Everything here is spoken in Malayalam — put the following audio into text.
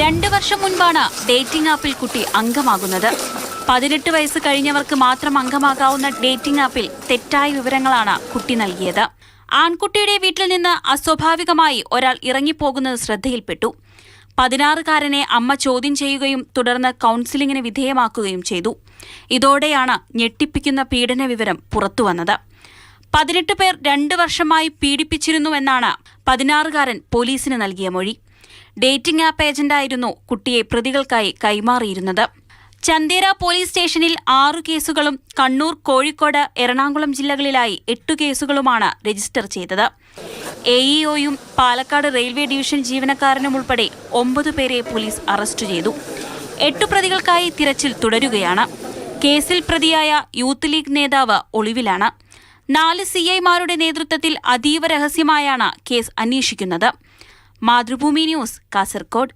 രണ്ട് വർഷം മുൻപാണ് ഡേറ്റിംഗ് ആപ്പിൽ കുട്ടി അംഗമാകുന്നത്. പതിനെട്ട് വയസ്സ് കഴിഞ്ഞവർക്ക് മാത്രം അംഗമാകാവുന്ന ഡേറ്റിംഗ് ആപ്പിൽ തെറ്റായ വിവരങ്ങളാണ് കുട്ടി നൽകിയത്. ആൺകുട്ടിയുടെ വീട്ടിൽ നിന്ന് അസ്വാഭാവികമായി ഒരാൾ ഇറങ്ങിപ്പോകുന്നത് ശ്രദ്ധയിൽപ്പെട്ടു. പതിനാറുകാരനെ അമ്മ ചോദ്യം ചെയ്യുകയും തുടർന്ന് കൗൺസിലിംഗിന് വിധേയമാക്കുകയും ചെയ്തു. ഇതോടെയാണ് ഞെട്ടിപ്പിക്കുന്ന പീഡന വിവരം പുറത്തുവന്നത്. പതിനെട്ട് പേർ രണ്ട് വർഷമായി പീഡിപ്പിച്ചിരുന്നുവെന്നാണ് പതിനാറുകാരൻ പോലീസിന് നൽകിയ മൊഴി. ഡേറ്റിംഗ് ആപ്പ് ഏജന്റായിരുന്നു കുട്ടിയെ പ്രതികൾക്കായി കൈമാറിയിരുന്നത്. ചന്തേര പോലീസ് സ്റ്റേഷനിൽ ആറു കേസുകളും കണ്ണൂർ കോഴിക്കോട് എറണാകുളം ജില്ലകളിലായി എട്ടു കേസുകളുമാണ് രജിസ്റ്റർ ചെയ്തത്. എഇഒയും പാലക്കാട് റെയിൽവേ ഡിവിഷൻ ജീവനക്കാരനും ഉൾപ്പെടെ ഒമ്പത് പേരെ പോലീസ് അറസ്റ്റ് ചെയ്തു. എട്ടു പ്രതികൾക്കായി തിരച്ചിൽ തുടരുകയാണ്. കേസിൽ പ്രതിയായ യൂത്ത് ലീഗ് നേതാവ് ഒളിവിലാണ്. നാല് സി ഐമാരുടെ നേതൃത്വത്തിൽ അതീവ രഹസ്യമായാണ് കേസ് അന്വേഷിക്കുന്നത്. മാതൃഭൂമി ന്യൂസ് കാസർകോട്.